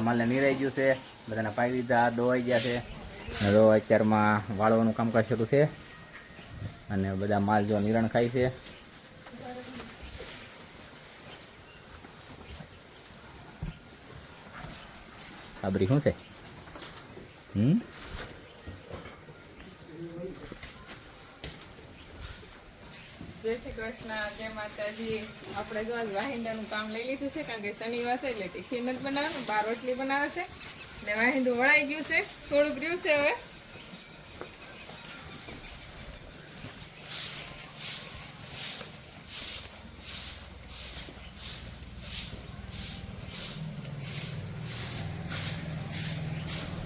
માલને નિરાઈ ગયું છે. બધાને પાઈ દીધા દોવાઈ ગયા છે. રો અત્યારમાં વાળવાનું કામકાજ શરૂ છે. અને બધા માલ જો નિરણ ખાય છે. સાબરી શું છે? હમ? જય શ્રી કૃષ્ણ. જય માતાજી. આપણે જો આજ વાહિંદાનું કામ લઈ લીધું છે કારણ કે શનિવાર છે એટલે ટિફિન જ બનાવે બાર રોટલી બનાવે છે. ને વાહિંદું વળાઈ ગયું છે. થોડુંક રહ્યું છે હવે.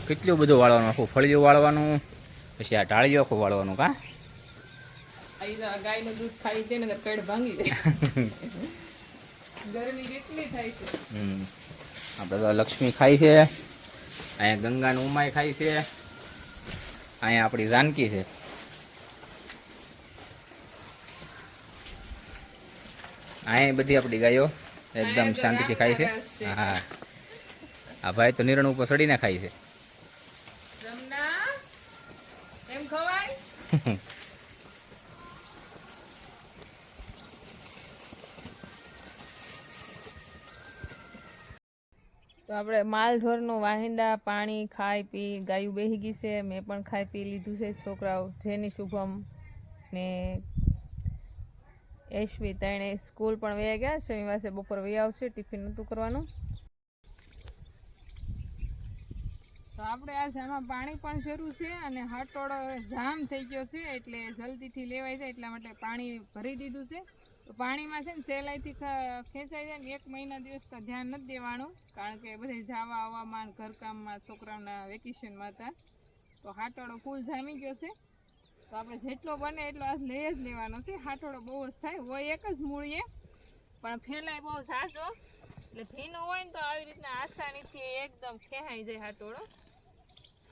કેટલું બધું વાળવાનું? આખું ફળિયું વાળવાનું? પછી આ ટાળિયું આખું વાળવાનું કા? ગાયનું દૂધ ખાઈ છે ને તો ભાંગી જાય ગરમી કેટલી થાય છે. હમ. આપણે તો લક્ષ્મી ખાય છે. અહીંયા ગંગાનું ઉમાય ખાય છે. અહીંયા આપણી જાનકી છે. અહીંયા બધી આપણી ગાયો એકદમ શાંતિથી ખાય છે. હા. આ ભાઈ તો નિરણ ઉપર ચડીને ખાય છે. તો આપણે માલ ઢોરનું વાહિંદા પાણી ખાઈ પી ગાયું બેહી ગઈ છે. મેં પણ ખાઈ પી લીધું છે છોકરાઓ. જેની શુભમ ને એશવી તેણે સ્કૂલ પણ વયા ગયા. શનિવારે બપોર વયા આવશે, ટિફિન નહોતું કરવાનું. તો આપણે આ જામાં પાણી પણ જરૂર છે અને હટોળો જામ થઈ ગયો છે એટલે જલ્દીથી લેવાય જાય એટલા માટે પાણી ભરી દીધું છે. તો પાણીમાં છે ને સહેલાઈથી ખેંચાઈ જાય ને એક મહિના દિવસ તો ધ્યાન નથી દેવાનું કારણ કે બધે જવા આવવામાં ઘરકામમાં છોકરાઓના વેકેશનમાં હતા. તો હાટોળો ફૂલ જામી ગયો છે. તો આપણે જેટલો બને એટલો આજ લઈ જ લેવાનો છે. હાટોળો બહુ જ થાય, હોય એક જ મૂળીએ. પણ ફેલાય બહુ ઝાઝો. એટલે ભીનું હોય ને તો આવી રીતના આસાનીથી એકદમ ખેહાઈ જાય હાટોળો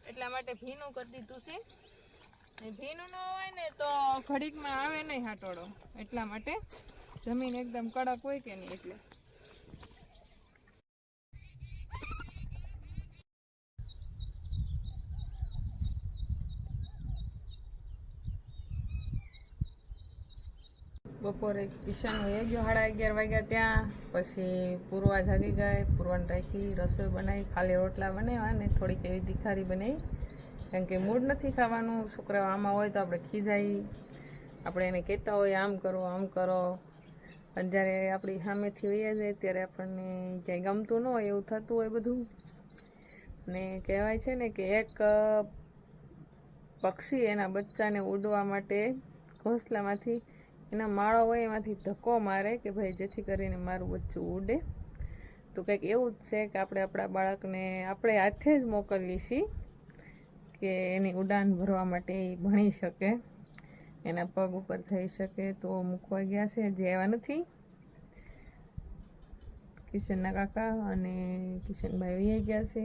એટલા માટે ભીનું કરી દીધું છે. ભીનું ન હોય ને તો ઘડીકમાં આવે નહીં હાટોળો. એટલા માટે જમીન એકદમ કડક હોય કે નહીં એટલે. બપોરે કિશન વહી ગયો સાડા અગિયાર વાગ્યા ત્યાં. પછી પૂર્વા જાગી ગયા પૂર્વાને રાખી રસોઈ બનાવી, ખાલી રોટલા બનાવ્યા ને થોડીક એવી દિખારી બનાવી. કારણ કે મૂડ નથી ખાવાનું, છોકરાઓ આમાં હોય તો આપણે ખીજાઈ. આપણે એને કહેતા હોય, આમ કરો આમ કરો. અને જ્યારે આપણી સામેથી વહી જાય, ત્યારે આપણને ક્યાંય ગમતું ન હોય, એવું થતું હોય બધું. ને કહેવાય છે ને કે એક પક્ષી એના બચ્ચાને ઉડવા માટે ઘોંસલામાંથી એના માળો હોય, એમાંથી ધક્કો મારે કે ભાઈ જેથી કરીને મારું બચ્ચું ઉડે. તો કંઈક એવું જ છે કે આપણે આપણા બાળકને આપણે હાથે જ મોકલીએ છીએ કે એની ઉડાન ભરવા માટે એ ભણી શકે, એના પગ ઉપર થઈ શકે. તો મૂકવા ગયા છે જે એવા નથી. કિશનના કાકા અને કિશનભાઈ વૈયા ગયા છે.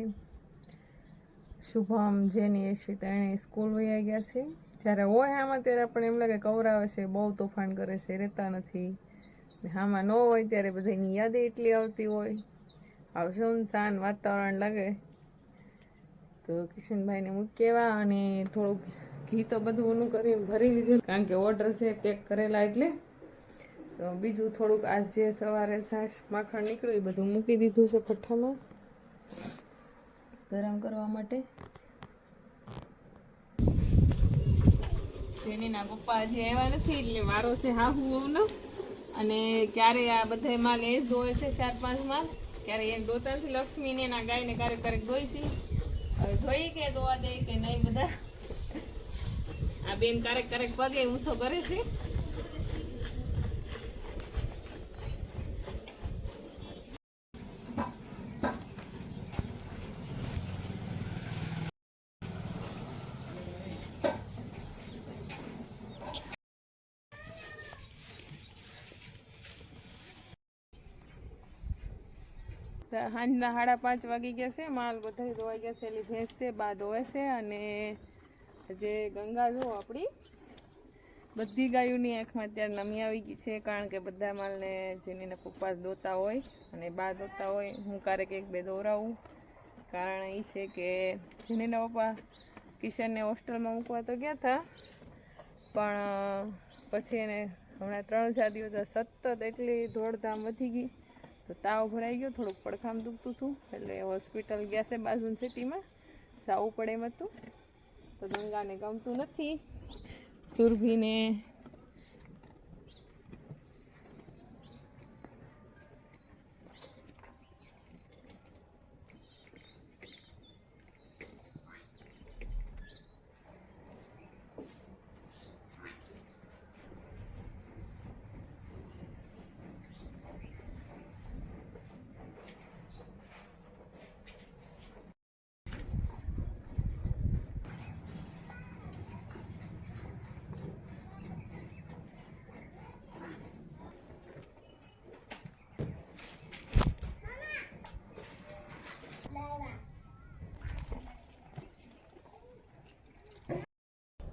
શુભમ, જેની યશવી તેણે સ્કૂલ વૈયા ગયા છે. જ્યારે હોય આમાં ત્યારે આપણને એમ લાગે કવરાવે છે, બહુ તોફાન કરે છે, રહેતા નથી. આમાં ન હોય ત્યારે બધાની યાદ એટલી આવતી હોય. આવ સુનસાન વાતાવરણ લાગે. તો કિશનભાઈને મૂકેવા અને થોડુંક ઘી તો બધું ઊનું કરીને ભરી લીધું. કારણ કે ઓર્ડર છે પેક કરેલા એટલે. તો બીજું થોડુંક આજ જે સવારે છાશ માખણ નીકળ્યું એ બધું મૂકી દીધું છે ભઠ્ઠામાં ગરમ કરવા માટે. જેનીના પપ્પા હજી આવ્યા નથી એટલે વારો છે હાહુ વહુનો અને ક્યારે આ બધા માલ એ જ ધોવે છે ચાર પાંચ માલ. ક્યારે એક દોતાથી લક્ષ્મીને એના ગાયને ક્યારેક ક્યારેક ધોઈ છે. જોઈ કે ધોવા દે કે નહીં બધા. આ બેન ક્યારેક ક્યારેક પગે ઊંચો કરે છે. સાંજના સાડા પાંચ વાગી ગયા છે. માલ બધા ધોવાઈ ગયા છે. એટલે ભેંસ છે, બા ધોવે છે અને જે ગંગા જો આપણી બધી ગાયોની આંખમાં અત્યારે નમી આવી ગઈ છે કારણ કે બધા માલને જેની પપ્પા દોતા હોય અને બા દોતા હોય, હું ક્યારેક એક બે દોરાવું. કારણ એ છે કે જેનીના પપ્પા કિશનને હોસ્ટેલમાં મૂકવા તો ગયા હતા પણ પછી એને હમણાં ત્રણ ચાર દિવસ સતત એટલી દોડધામ વધી ગઈ તો તાવ ભરાઈ ગયો, થોડુંક પડખામ દુખતું હતું એટલે હોસ્પિટલ ગયા છે બાજુની સિટીમાં. જવું પડે એમ હતું. તો ગંગાને ગમતું નથી. સુરભીને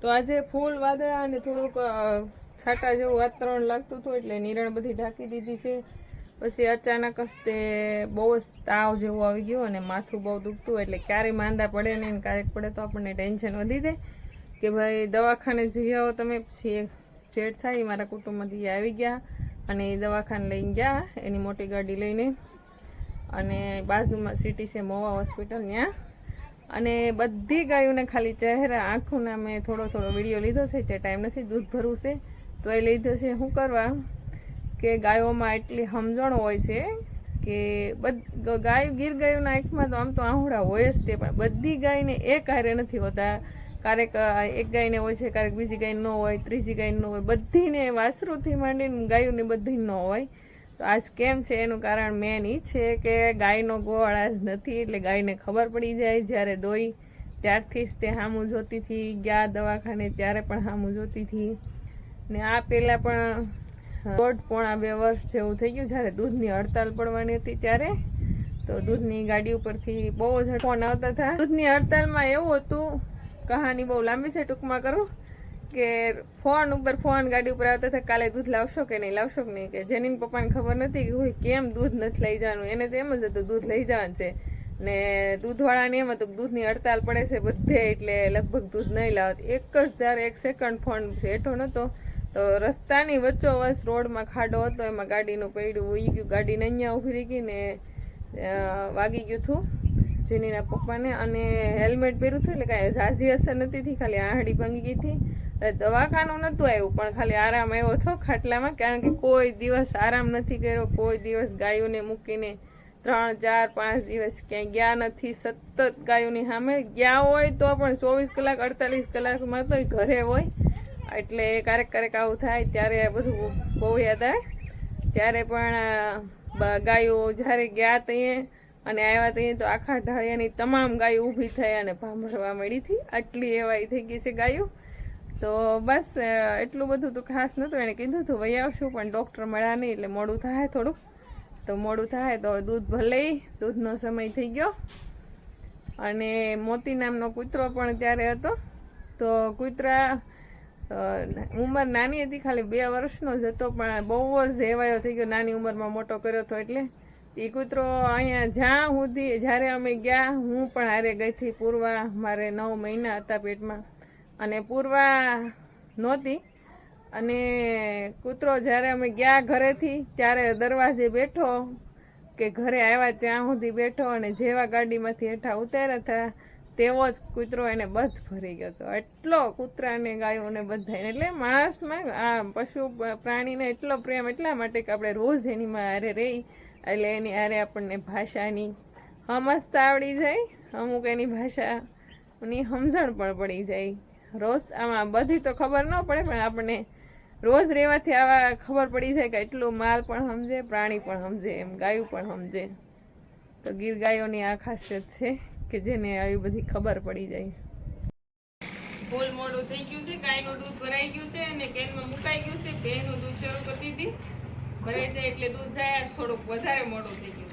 તો આજે ફૂલ વાદળા અને થોડુંક છાંટા જેવું વાતાવરણ લાગતું હતું એટલે નિરણ બધી ઢાંકી દીધી છે. પછી અચાનક જ તે બહુ જ તાવ જેવું આવી ગયું અને માથું બહુ દુખતું એટલે ક્યારેય માંદા પડે નહીં ક્યારેક પડે તો આપણને ટેન્શન વધી જાય. કે ભાઈ, દવાખાને જઈ આવો તમે, પછી એક જેઠ થાય મારા કુટુંબમાંથી આવી ગયા અને એ દવાખાને લઈને ગયા, એની મોટી ગાડી લઈને. અને બાજુમાં સિટી છે મોવા હોસ્પિટલ ત્યાં અને બધી ગાયોને ખાલી ચહેરા, આંખોના મેં થોડો થોડો વીડિયો લીધો છે, તે ટાઈમ નથી, દૂધ ભરવું છે. તો એ લીધો છે શું કરવા? કે ગાયોમાં એટલી સમજણ હોય છે કે બધ ગાય, ગીર ગાયોના આંખમાં તો આમ તો આહુડા હોય જ તે, પણ બધી ગાયને એ કાર્ય નથી હોતા. ક્યારેક એક ગાયને હોય છે, ક્યારેક બીજી ગાય ન હોય, ત્રીજી ગાય ન હોય, બધીને વાસરુથી માંડીને ગાયોને બધી ન હોય. આજ કેમ છે? એનું કારણ મેન એ છે કે ગાયનો ગોળ આજ નથી, એટલે ગાયને ખબર પડી જાય જ્યારે દોઈ. ત્યારથી જ તે હામું જોતી હતી, ગયા દવાખાને ત્યારે પણ હામું જોતી હતી. ને આ પહેલાં પણ દોઢ પોણા બે વર્ષ જેવું થઈ ગયું જ્યારે દૂધની હડતાલ પડવાની હતી ત્યારે. તો દૂધની ગાડી ઉપરથી બહુ જ ફોન આવતા હતા. દૂધની હડતાલમાં એવું હતું, કહાની બહુ લાંબી છે ટૂંકમાં કરું. કે ફોન ઉપર ફોન ગાડી ઉપર આવતા હતા, કાલે દૂધ લાવશો કે નહીં? લાવશો કે નહીં? કે જેની પપ્પાને ખબર નથી કે હોય કેમ દૂધ નથી લઈ જવાનું? એને તો એમ જ હતું, દૂધ લઈ જવાનું છે. ને દૂધવાળાને એમ હતું દૂધની હડતાલ પડે છે બધે, એટલે લગભગ દૂધ નહીં લાવત. એક જ જ્યારે એક સેકન્ડ ફોન હેઠો નહોતો તો રસ્તાની વચ્ચોવચ રોડમાં ખાડો હતો, એમાં ગાડીનું પૈડું ઉઈ ગયું. ગાડીને અહીંયા ઊભી રહી ગઈ ને વાગી ગયું હતું જેનીના પપ્પાને. અને હેલ્મેટ પહેર્યું હતું, એટલે કાંઈ ઝાઝી અસર નથી થઈ, ખાલી આહડી ભાંગી ગઈ હતી. દવાખાનું નહોતું આવ્યું, પણ ખાલી આરામ આવ્યો હતો ખાટલામાં, કારણ કે કોઈ દિવસ આરામ નથી કર્યો, કોઈ દિવસ ગાયોને મૂકીને ત્રણ, ચાર, પાંચ દિવસ ક્યાંય ગયા નથી, સતત ગાયોની સામે ગયા હોય તો પણ ચોવીસ કલાક, અડતાલીસ કલાકમાં તો ઘરે હોય. એટલે ક્યારેક ક્યારેક આવું થાય, ત્યારે બધું બહુ યાદ આવે. ત્યારે પણ ગાયો જ્યારે ગયા ત્યાં અને આવ્યા ત્યાં તો આખા ઢાળિયાની તમામ ગાયો ઊભી થઈ અને ભાંભળવા મળી હતી. આટલી એવાય થઈ ગઈ છે ગાયો. તો બસ એટલું બધું તો ખાસ નહોતું. એણે કીધું હતું વહી આવશું. પણ ડૉક્ટર મળ્યા નહીં, એટલે મોડું થાય થોડુંક. તો મોડું થાય તો દૂધ ભલે દૂધનો સમય થઈ ગયો. અને મોતી નામનો કૂતરો પણ ત્યારે હતો. તો કૂતરા ઉંમર નાની હતી, ખાલી બે વર્ષનો જ હતો, પણ બહુ જ હેવાયો થઈ ગયો. નાની ઉંમરમાં મોટો કર્યો હતો એટલે એ કૂતરો અહીંયા જ્યાં સુધી, જ્યારે અમે ગયા, હું પણ હારે ગઈ હતી પૂર્વા. મારે નવ મહિના હતા પેટમાં. અને પૂર્વા નહોતી. અને કૂતરો જ્યારે અમે ગયા ઘરેથી, ત્યારે દરવાજે બેઠો કે ઘરે આવ્યા ત્યાં સુધી બેઠો અને જેવા ગાડીમાંથી હેઠા ઉતાર્યા હતા, તેવો જ કૂતરો એને બધ ભરી ગયો હતો. એટલો કૂતરાને, ગાયોને બધાને એટલે માણસમાં આ પશુ પ્રાણીને એટલો પ્રેમ એટલા માટે કે આપણે રોજ એનીમાં હારે રહી, એટલે એની હારે આપણને ભાષાની સમજતા આવડી જાય, અમુક એની ભાષાની સમજણ પણ પડી જાય. રોજ આમાં બધી તો ખબર ન પડે, પણ આપણને રોજ રહેવાથી આવા ખબર પડી જાય કે એટલું માલ પણ સમજે, પ્રાણી પણ સમજે, એમ ગાયું પણ સમજે. તો ગીર ગાયોની આ ખાસિયત છે કે જેને આવી બધી ખબર પડી જાય. ફૂલ મોડું થઈ ગયું છે, ગાયનું દૂધ ભરાઈ ગયું છે અને કેનમાં મુકાઈ ગયું છે. બેનું દૂધ શરૂ કરતી દીધી. ભરાઈ જાય એટલે દૂધ જાય, થોડુંક વધારે મોડું થઈ ગયું.